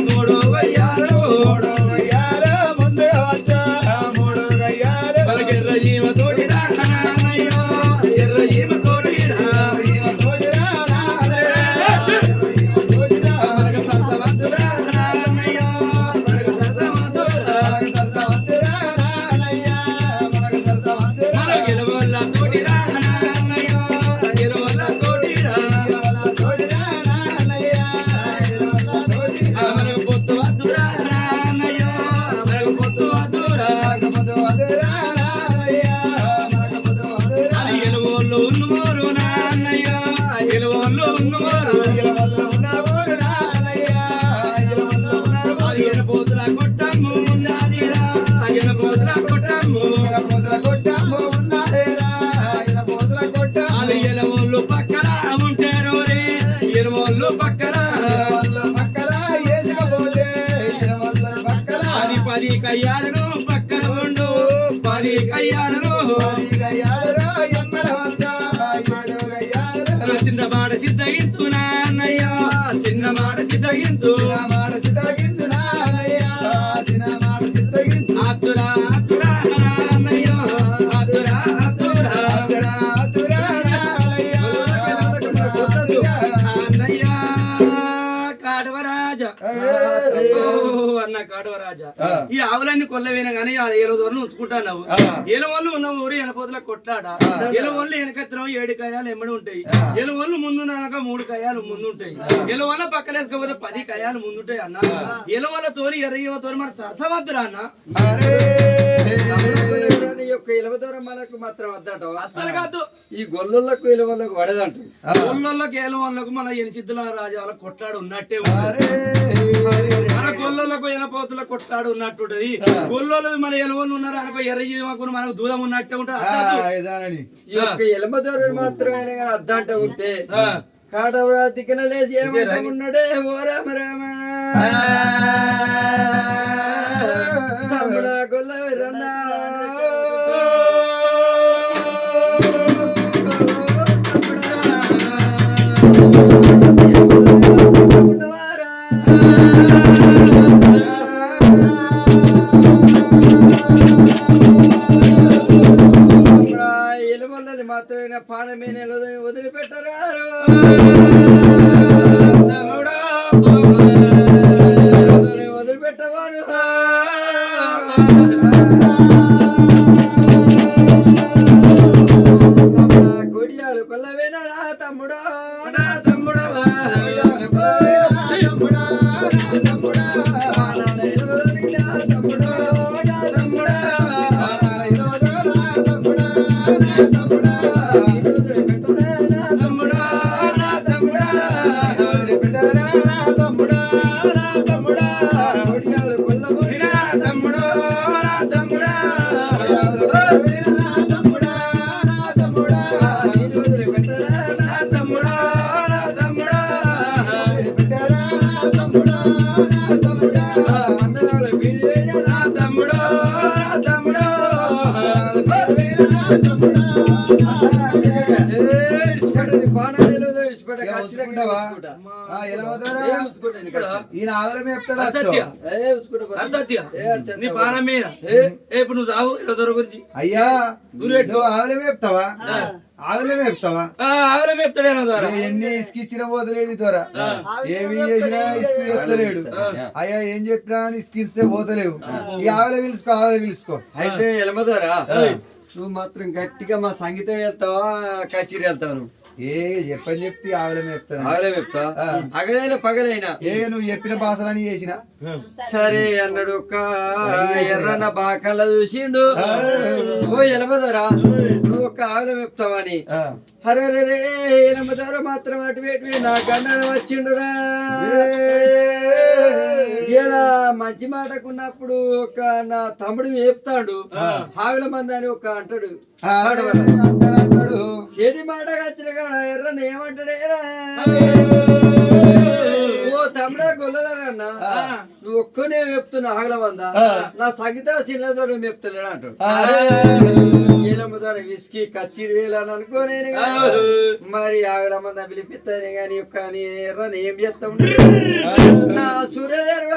మూడు వయ్యాలు వాళ్ళు అది ఎలవోళ్ళు పక్కన ఉంటారు రే ఎలవోళ్ళు పక్కన అది పది కయ్యాలను పక్కన ఉండు. పది కయ్యాలను చిన్న మాట సిద్ధగించు నాన్నయ్యా. చిన్న మాట సిద్ధగించు చిన్న మాట సిద్ధగించు. ఈ ఆవులన్నీ కొల్లవేనా గానీ ఆ ఏలో దూరం ఉంచుకుంటాను. ఎలవళ్ళు ఉన్న ఊరు ఎనపోతుల కొట్లాడ. ఎలవళ్ళు వెనకత్రం ఏడు కయాలు ఎమ్మడి ఉంటాయి. ఎలవళ్ళు ముందు ననక మూడు కయాలు ముందు ఉంటాయి. ఎలవల్ల పక్కనేసుకోపోతే పది కయాలు ముందుంటాయి అన్న. ఎలవల్ల తోని ఎర్రయ్యవ తోని మన సరసవద్దురా అన్న? యొక్క ఇలవ దూరం మనకు మాత్రం వద్దట కాదు. ఈ గొల్లులకు ఇలవలకు పడదంట గొల్లలకు ఏలవళ్ళకు మన రాజా వాళ్ళ కొట్లాడు ఉన్నట్టే మన గొల్లలకు ఎనపోతుల కొట్లాడు ఉన్నట్టుంటది. గొల్లోలు మన ఎలవళ్ళు ఉన్నారు అనుకో ఎర్ర జీవకు మనకు దూరం ఉన్నట్టే ఉంటుంది. అర్థం కాదు. ఇదానని ఈ యొక్క ఇలవ దూరం మాత్రమే అద్దంట ఉంటే ఆ. కాడవరా దిక్కున లేచి ఏమంటా ఉన్నాడే? ఓ రామ రామ తమ్ముడా మాత్రమే పానమే వదిలిపెట్టరారు ఈయన ఆగలమే చెప్తాడు పానం మీద. ఏ? ఇప్పుడు నువ్వు సాగు దొర గురించి? అయ్యా. నువ్వు ఆగలమే చెప్తావా? ఆగలమే చెప్తావా? ఆ, ఆవులం చెప్తాడేనా ద్వారా. ఎన్ని ఇసుకిచ్చిన పోతలేడు త్వర ఏమి చేసినా ఇసుకు చెప్తలేడు అయ్యా ఏం చెప్పినా పోతలేవు. ఈ ఆగలే పిలుచుకో ఆగలే పిలుచుకో. అయితే ఎలమదోరా ఆ. నువ్వు మాత్రం గట్టిగా మా సంగీతం వెళ్తావా కచేరీ వెళ్తావు నువ్వు? ఏ చెప్పని చెప్తే ఆగలమే చెప్తాను. ఆగలే చెప్తా. అగలైనా పగలైనా? ఏ నువ్వు చెప్పిన భాషలని చేసిన. సరే అన్నాడు ఒక ఎర్రన్న బాకల చూసిండు. ఓ ఎలమదోరా. నువ్వు ఒక ఆగలం చెప్తావని ఆ. అరే రే మాత్రం అటు పెట్టి నా గండన వచ్చిండురా. ఇలా మంచి మాటకున్నప్పుడు ఒక నా తమ్ముడు చెప్తాడు. ఆవిల మంది అని ఒక అంటాడు. చెడి మాట వచ్చిన కాడ ఎర్రన్న ఏమంటాడేరా? తమ్ముడా గొల్లగారన్న నువ్వు ఒక్కనే చెప్తున్నా ఆగల మందా నా సంగీత చిన్నదో చెప్తలేడు అంటాడు. ఏలమ్మ ద్వారా విస్కీ కచ్చిరి వేలని అనుకో నేను. మరి ఆగల మంద పిలిపిస్తాను కానీ యొక్క ఎర్రని ఏం చేస్తాం నా సూర్యదేవ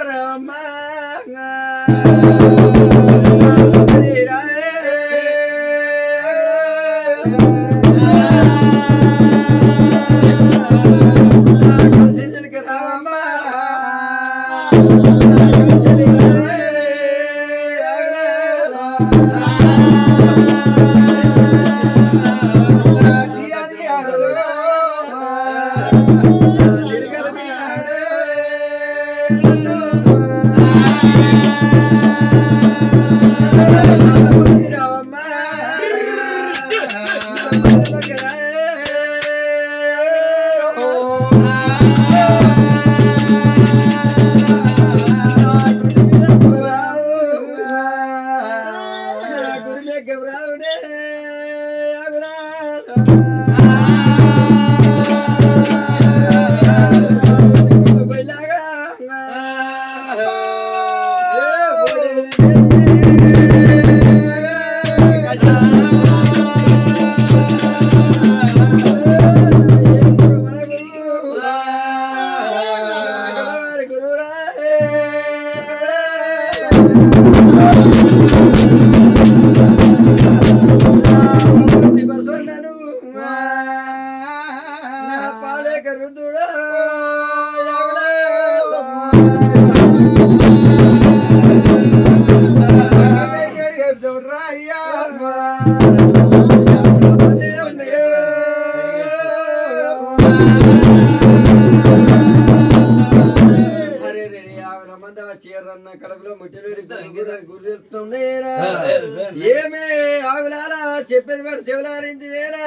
అరే ఏమే ఆవులాలా చెప్పేది వాడు చెవులారింది వేరా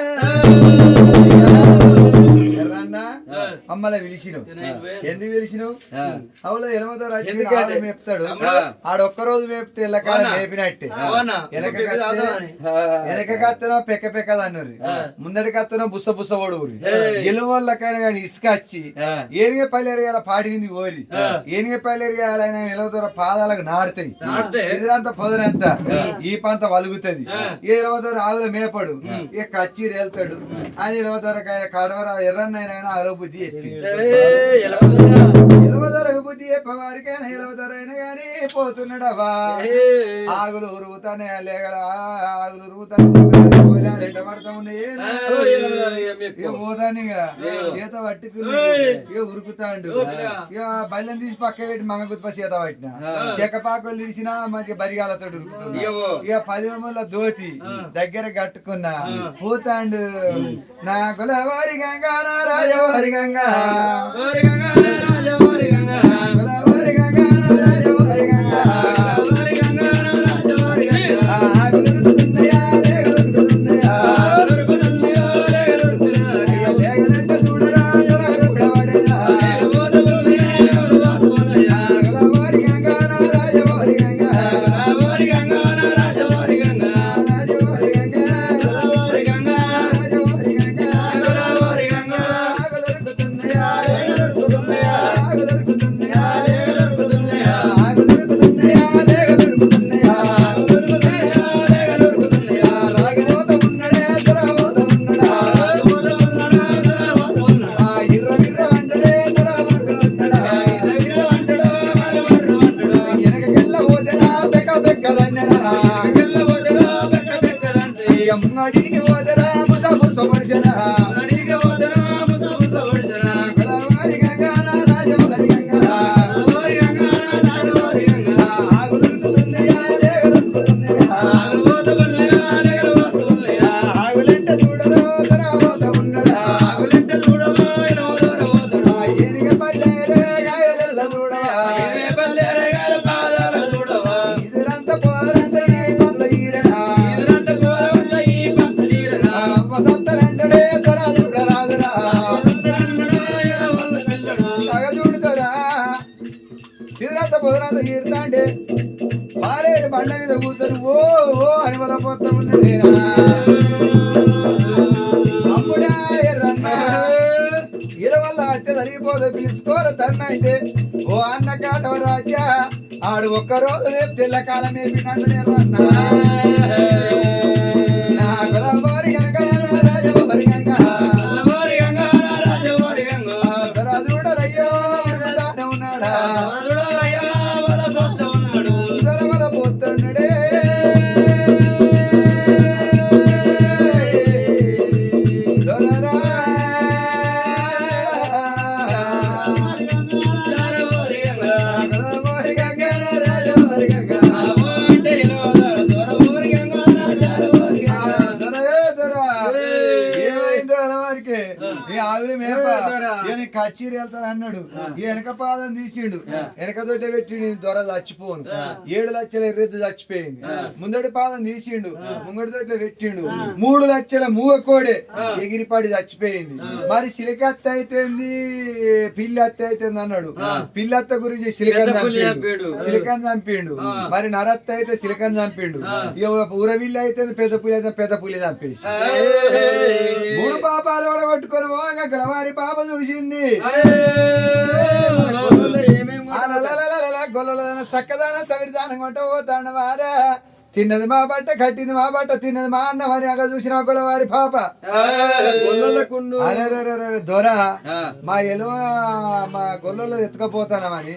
అమ్మల పిలిచిను ఎందుకు పిలిచినావు? అవులో ఎలమతో? రాజు మేపుతాడు. ఆ. ఆడొక్క రోజు మేపితే ఎల్లకాలం? మేపినట్టే? వెనక. వెనక కత్తనో పెక్క పెక్క అన్నారు. ముందటి కత్తనో బుస్స బుస్స ఓడుగురి ఏయ్. గెలువ వల్లకైనా కానీ ఇసుక వచ్చి ఏనిగే పల్లెరిగాల పాటింది ఓరి ఏనిగే పల్లెరిగాలైన నిలవదొర పాదాలకు నాడుతాయి. ఎదురంత పొదరంత. ఈ పంత వలుగుతది. ఏ నిలవదొర ఆవుల మేపడు. ఇక కచ్చి రేల్తాడు. అని నిలవదొర ఎర్రన్న ఆయన ఆవుల బుద్ధి చెప్పి నిలవదొరకు బుద్ధి చెప్పవారికైనా నిలవదొరైనా గాని పోతున్నాడవా ఆగులు లేగల పోతానిగా. చేత పట్టుకుని ఇక ఉరుకుతాండు. ఇక బల్లెం తీసి పక్క పెట్టి మంగ గుత్ప చేత పట్టిన. చెక్కపాకలు ఇడిచినా మంచిగా బరిగాలతో ఉరుకుతుంది ఇక పది మందిలో దోతి దగ్గర కట్టుకున్నా. పోతాండు. నా గులవారి గంగా రాజవారి గంగా. ఓరి గంగా, రాజా రోజు రేపు కచ్చీరి వెళ్తాను అన్నాడు. ఈ వెనక పాదం తీసిండు. వెనక తోటే పెట్టిండు దొర చచ్చిపోను. ఏడు లక్షల ఎర్రెద్దు చచ్చిపోయింది. ముందటి పాదం తీసిండు ముంగడి తోటే పెట్టిండు. మూడు లక్షల మూగ కోడే ఎగిరిపడి చచ్చిపోయింది. మరి సిలికత్త అయితేంది? పిల్లత్త అయితేంది అన్నాడు. పిల్లత్త గురించి సిలికన్ చంపిండు. సిలికన్ చంపిండు. మరి నరత్త అయితే సిలికన్ చంపిండు. ఊరవిల్లు అయితే పెద్ద పులి అయితే పెద్ద పులి చంపేసి. మూడు పాపాలు కూడా కొట్టుకొని పోగా గలవారి పాప చూసింది. గొల్లలు సక్కదాన సవిధానం కొంట వారా తిన్నది మా బట్ట కట్టింది మా బట్ట తిన్నది మా అన్న మరి అగ చూసిన గొల్లవారి పాప. గొల్లలకుండు అరెరెరెరె దొర. మా ఎలువ మా గొల్లలో ఎత్తుకపోతానమని.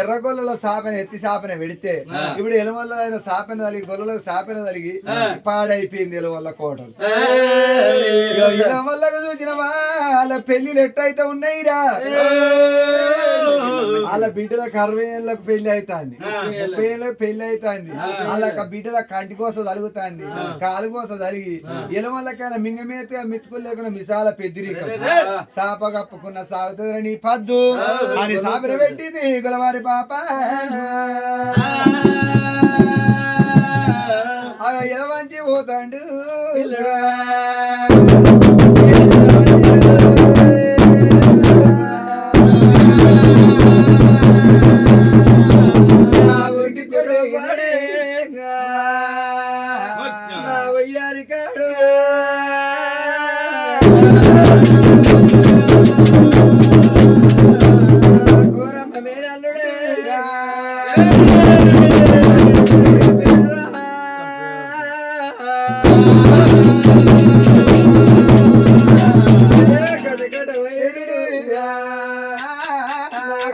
ఎర్ర గొల్లలో సాపెన ఎత్తి సాపెన పెడితే ఇప్పుడు ఎలువల్లో ఆయన సాపెన తలిగి గొల్లలో సాపెన తలిగి పాడైపోయింది ఎలువల్ల కోటలు. వల్ల చూసినవా వాళ్ళ పెళ్ళిలు ఎట్టయితే ఉన్నాయిరా. వాళ్ళ బిడ్డలకు అరవై ఏళ్ళకు పెళ్ళి అవుతాంది ముప్పై ఏళ్ళకి పెళ్ళి అవుతాంది వాళ్ళ బిడ్డల కంటి కోసం తలుగుతాంది కాలు కోసం తలిగి ఎలవల్లకైనా మింగమేత మిత్తుకులు లేకుండా మిసాల పెద్దిరిక. సాప కప్పుకున్న సాగుతుందని పద్దు. అని సాపిన పెట్టింది గులవారి పాప. ఆ. ఎలవంచి పోతాండు.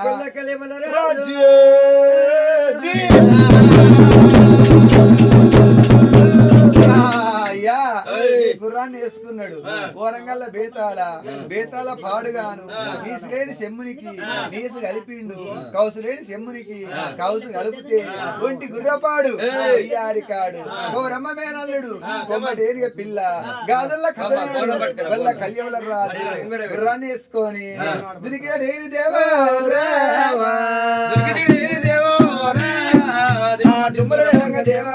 నా గొల్ల కలిమల రాజు ఈ గుర్రాన్ని వేసుకున్నాడు కోరంగల్ల బేతాళ. బేతాళ పాడుగాను. నీసు లేని సెమ్మునికి నీసు కలిపిండు. కౌసు లేని సెమ్మునికి కౌసు కలిపితే ఒంటి గుర్రపాడు. అయ్యారికాడు. ఓ రమ్మ మేనల్లుడు కొమ్మటేరిగ పిల్ల. గాజల్ల కథలేడు వల్ల కళ్యముల రాజు గుర్రాన్ని వేసుకొని దిరిగే నేని దేవా రంగ దేవా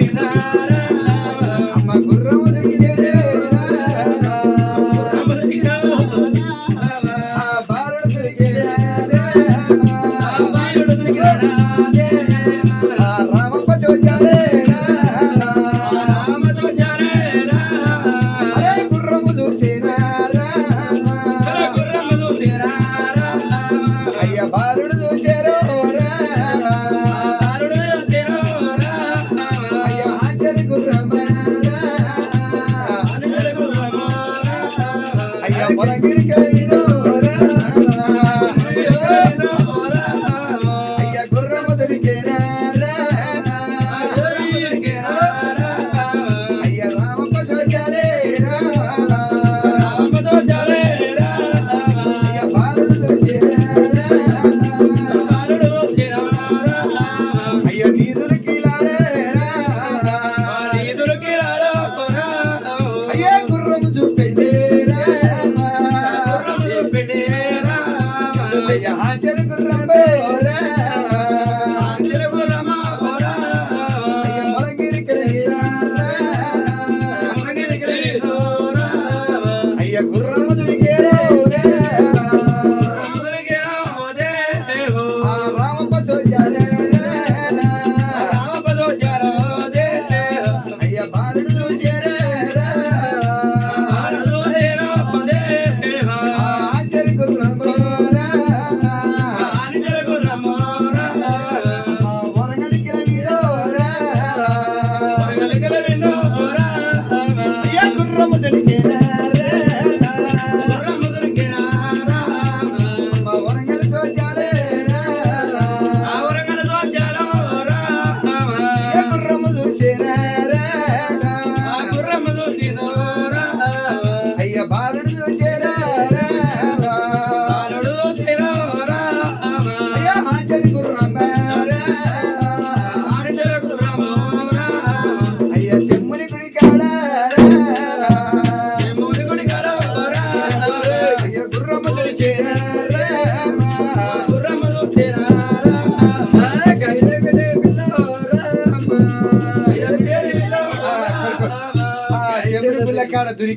అయ్య నీదులకి అయ్యే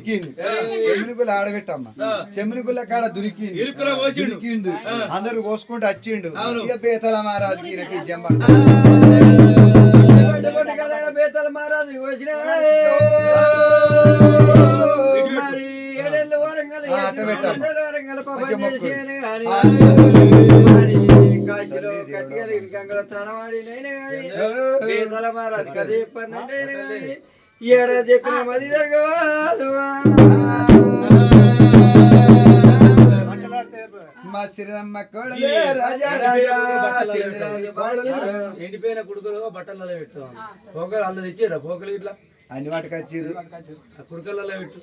దునికింది చెమ్మినిగుల్ల ఆడబెట్టమ్మ. చెమ్మినిగుల్ల కాడ కోసిండు. దునికిండు అందరు కోసుకుంటూ వచ్చిండు. ఇక బేతల మహారాజుకి ఈయనకి జమ్మ బేతల మహారాజు కాశీలో కత్తిగల గంగలో తనవాడి నేనే గాని బేతల మహారాజు చెప్పానంటే గాని ఏడ చెప్పిన జరగవాదు మా శ్రీరమ్మ కోడలే రాజా రాజా కోడలే. ఎండిపోయిన కుడుకలు బట్టలలో పెట్టు పోకలు అల్ల తెచ్చిరా పోకలు ఇట్లా? అన్ని వాటికి వచ్చిర్రు ఆ కుడుకలలో పెట్టు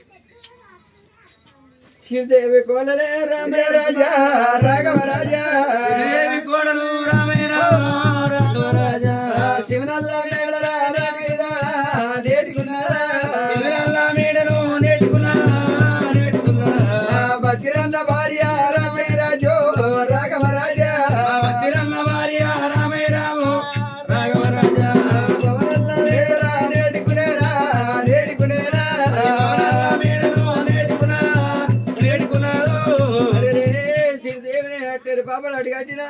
శ్రీదేవి కోడలే రామే రాజా రాఘవ రాజా శ్రీదేవి కోడలు రామయ్య రామ రాఘవరాజా శివనల్ల మేడరా పాపలు అడిగట్టినా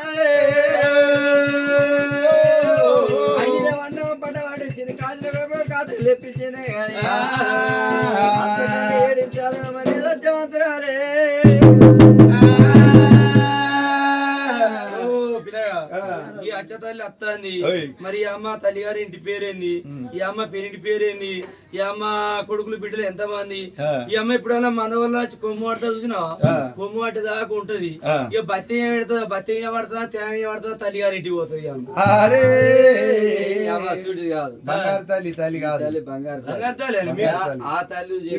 అడిగిన పడ్డవాడు చిన్న కాదులు కాదు లేపించినే కానీ ఏడించాలి. మరి సత్యవంతురాలే తల్లి అత్తంది ఓయ్. మరి ఈ అమ్మ తల్లిగారి ఇంటి పేరేంది ఈ అమ్మ పేరింటి పేరేంది? ఈ అమ్మ కొడుకులు బిడ్డలు ఎంత మంది. ఈ అమ్మ ఎప్పుడైనా మన వల్ల కొమ్ము పడతా చూసినా. కొమ్ము పట్టే దాకా ఉంటది. ఇక బత్తి ఏం పెడుతుందా బత్తి ఏం పడుతుందా తేమ ఏం పడుతుందా తల్లిగారి ఇంటికి పోతుంది బంగారు తల్లి తల్లి కాదు. బంగారు తల్లి. ఆ- తల్లి గురించి.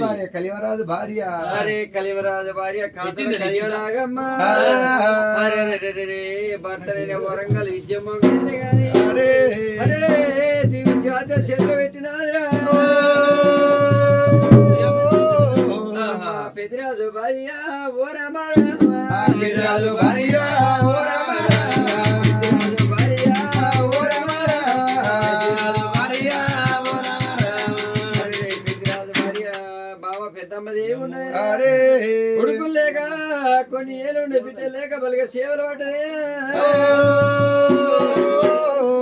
భార్య కలిమరాజు భార్య. అరే కలిమరాజు భార్య. అరే భర్త వరంగల్ విద్యమ్మ గాని గాని. అరే అరే చేతిలో. పెదిరాజు భార్య ఓ రమ ఆ పెదరాజు భార్య ఓ రమ రమ. పెదిరాజు భార్య ఓ రమ రమ. భార్య ఓ రామ రామ. అరే పెదిరాజు భార్య బావ పెద్దమ్మది అరే కొడుకులు లేక కొన్ని ఏళ్ళు బిడ్డ లేక బలిగా సేవలు పడ్డదే.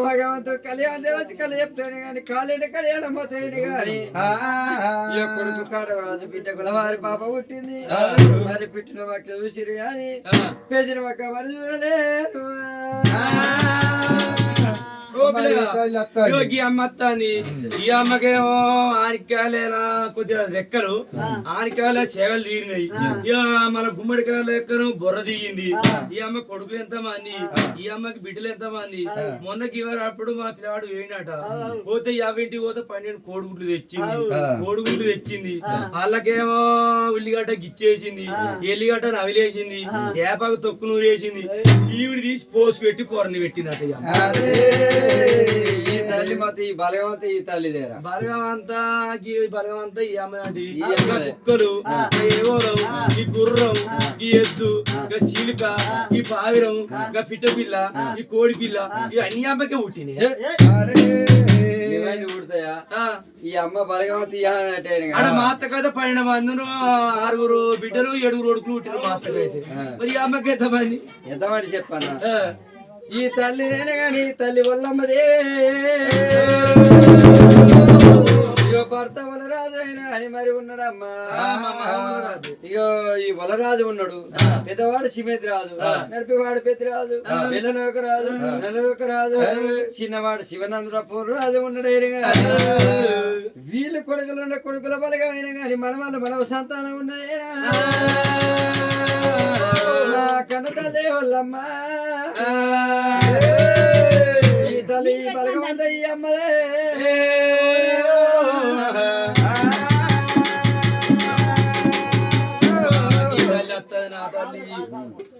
భగవంతుడు కళ్యాణ దేవత కళ చెప్తాడు కానీ కాలేడు కళ్యాణం పోతాడు కానీ. కొడుకు కాడవరాజు బిడ్డ కులవారి పాప పుట్టింది. మరి పుట్టిన మక్క చూసిరు కానీ. పేసిన మక్క మరి చూడలేరు. ఈ అమ్మ అత్తాంది ఈ అమ్మకేమో ఆనికాయలేనా కొద్దిగా రెక్కలు. ఆనికాయల సేవలు తీరినాయి. ఇక మన గుమ్మడికాయల లెక్కను బొర్ర దిగింది. ఈ అమ్మ కొడుకులు ఎంత మంది? ఈ అమ్మకి బిడ్డలు ఎంత మంది? మొన్నకి ఇవాళ అప్పుడు మా పిల్లవాడు వేయినట పోతే యాభై ఇంటికి పోతే పన్నెండు కోడిగుడ్లు తెచ్చింది. కోడిగుడ్లు తెచ్చింది. వాళ్ళకేమో ఉల్లిగడ్డ గిచ్చేసింది. ఎల్లిగడ్డ నవిలేసింది. ఏపాకు తొక్కు నూరేసింది. చీవిడి తీసి పోసి పెట్టి పొరని పెట్టిందట ఈ ఈ తల్లి మాత ఈ బలగవంత ఈ తల్లి దేరా బలగమంతా ఈ బలగమంతా ఈ అమ్మ ఈ. కుక్కలు ఈ గుర్రం ఈ ఎద్దు ఇంకా చిలుక ఈ పావిరం ఇంకా పిట్ట పిల్ల ఈ కోడి పిల్ల ఇవి అన్ని అమ్మకే పుట్టినాయి. పుడతాయా? ఆ, ఈ అమ్మ బలగవంత ఈ ఆడ మా అత్తకైతే పన్నెండు మంది ఆరుగురు బిడ్డలు ఏడుగురు కొడుకులు పుట్టిన మా అత్తకైతే మరి ఈ అమ్మకి ఎంత మంది ఎంతమంది చెప్పన్నా? ఆ, ఈ తల్లి నేనే గాని ఈ తల్లి వల్లమ్మదే. ఇగో భర్త వలరాజు అయినా అని మరి ఉన్నాడమ్మా. ఇగో ఈ వలరాజు ఉన్నాడు. పెద్దవాడు సిమేతి రాజు నడిపివాడు పెద్దరాజు పిల్లనొక రాజు నెలనొక రాజు చిన్నవాడు శివనందరపూర్ రాజు ఉన్నాడు ఈయన. వీళ్ళు కొడుకులు ఉన్న కొడుకుల బలగమైన గాని మన వాళ్ళ మనవ సంతానం ఉన్నాయేనా తల్లి వల్లమ్మా ఈ తల్లి బలగమంత ఈ అమ్మలే. ఈ తల్లి అత్తది నా తల్లి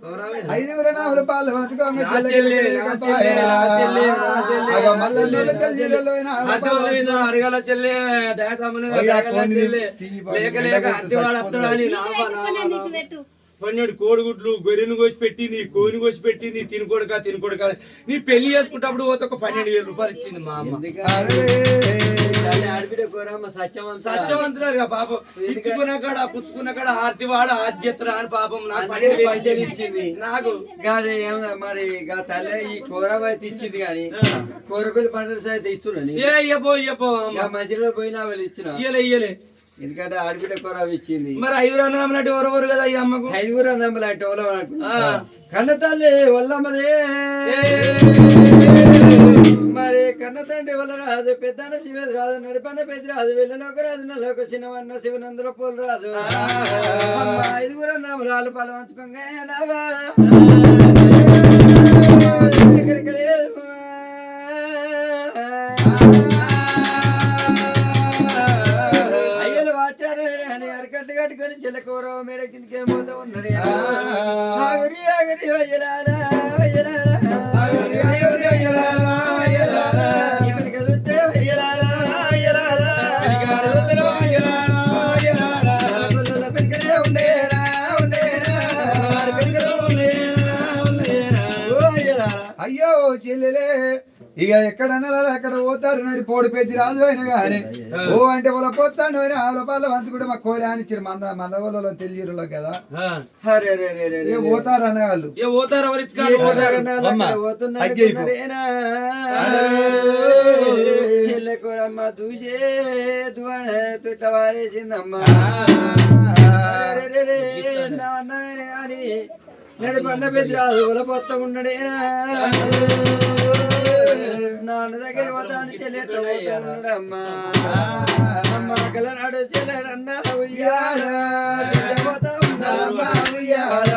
గౌరవమే. ఐదుగురు నాలుగు పాలు పంచుకోంగ నా చెల్లె, నా చెల్లె, నా చెల్లె, నా చెల్లె, అగో నా మల్లెలు చెల్లె, తెల్లిలో అయినా అద్దం మీద అరగల చెల్లె దయతమ్ముని అయ్యా, దయగల కొన్ని చెల్లె. తీ- లేక లేక అత్తివాడు అత్తడాని నావా నావా. పన్నెండు కోడిగుడ్లు గొర్రెను కోసి పెట్టింది కోని కోసి పెట్టింది తినకొడక తినకొడక నీ పెళ్ళి చేసుకుంటప్పుడు పోతే ఒక పన్నెండు వేల రూపాయలు ఇచ్చింది మా అమ్మ. ఎందుకంటే అరే దాన్ని ఆడబిడ్డ కోరమ్మ సత్యవంత సత్యవంతులు పాపం. ఇచ్చుకున్న కాడ పుచ్చుకున్న కాడ ఆర్తి వాడు ఆద్యత్ర అని పాపం నాకు పైసలు ఇచ్చింది. నాకు. మరి తల్లి ఈ కూర అయితే ఇచ్చింది కానీ కూరపిల్లి పండుగ అయితే ఇచ్చునని ఏ ఇయ్యపో ఇయ్యపో మధ్యలో పోయినా వాళ్ళు ఇచ్చిన? ఇయ్యలే ఇయ్యలే. ఎందుకంటే ఆడబిడ్డ కూర ఇచ్చింది. మరి ఐదు రంగులు అంటే ఎవరెవరు కదా ఈ అమ్మకు? ఐదుగురు అన్నమ్మలు అంటే ఎవరో. కన్న తల్లి వల్లమ్మదే. మరి కన్న తండ్రి వల్ల రాదు పెద్ద శివేది రాదు నడిపన్న పెద్ద రాదు వెళ్ళిన ఒక రాజు నల్లొక చిన్నవన్న శివనందుల పోలు రాదు. ఐదుగురు అన్నమ్మలు వాళ్ళు పాలు పంచుకోగా నావా. ఎక్కడికి లేదు. కట్టుకొని చిల్లకూర మేడ కిందకి పోతూ ఉన్నది? ఆగరి ఆగరి. ఇక్కడికి ఉండేరా, ఉండేరా. అయ్యో చెల్లెలే ఇక ఎక్కడన్నా అక్కడ పోతారు నడి పోడి పెద్ద రాజు అయిన కానీ ఓ అంటే వాళ్ళ పోతాడు అయినా వాళ్ళ పాల పంచుకుంటే మా కోలి అని ఇచ్చారు మంద మంద వాళ్ళలో తెలియరులో కదా అరే, పోతారు అనే వాళ్ళు ఏ పోతారు ఎవరు ఇచ్చుకోవాలి పోతారన్నా అమ్మ, అక్కడ పోతున్నారు అగ్గి పండ కొన్నారేనా? అరే. చెల్లె కూడా ఉన్నాడేనా తుట్ట వారేసిందమ్మా నాన్న దగ్గర పోతాడు చెల్లెట్ట పోతాడమ్మా అమ్మ. కలనాడు చెల్లెడన్నా ఉయ్యాల. చెల్లె పోతా ఉన్నాడమ్మా ఉయ్యాల.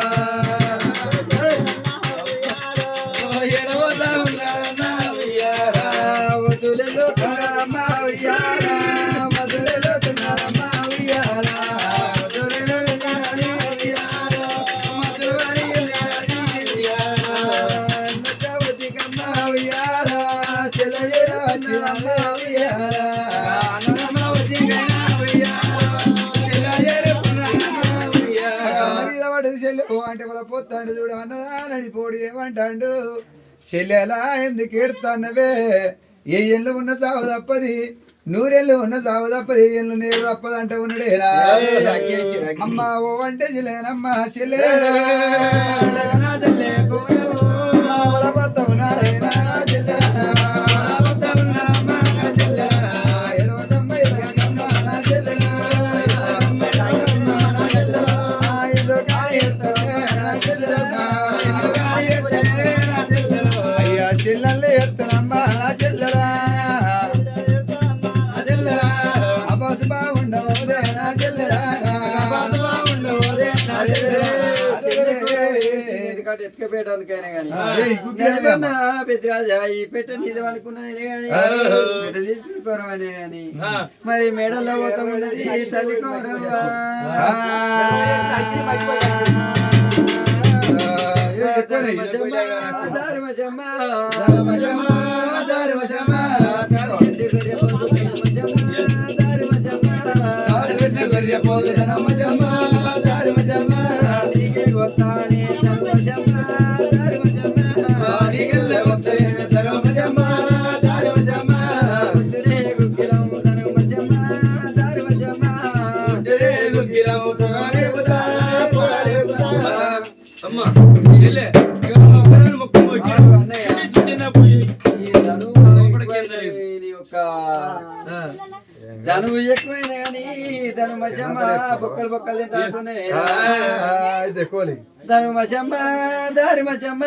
పడేది చెల్లె అంటే వాళ్ళ పోతాడు చూడు అన్నదానని పోడి ఏమంటాడు చెల్లెలా ఎందుకు ఏడుతానవే ఏ ఎల్లు ఉన్న చావు తప్పది నూరెళ్ళు ఉన్న చావు తప్పది ఎల్లు నీరు తప్పదు అంటే రగ్గేసి. అమ్మ ఓ అంటే చెల్లెనమ్మ చెల్లె ఎత్తుకపోయడానికైనా కానీ పెద్దరాజా ఈ పెట్ట నిజం అనుకున్నది కానీ పెట్ట తీసుకుని కానీ మరి మేడల్లో పోతా ఉన్నది తల్లి కోరవ్వ ధర్మజమ్మ, ధర్మజమ్మ, ధర్మజమ్మ, ధర్మజమ్మ. తాళి ఎత్తి గొర్రె పోతు ధర్మజమ్మ, ధర్మజమ్మ. నీకే గొత్తానే బొక్కలు బొక్కలు తింటాంటూనే. కోలి. ధను మజమ్మ దారి ధర్మజమ్మ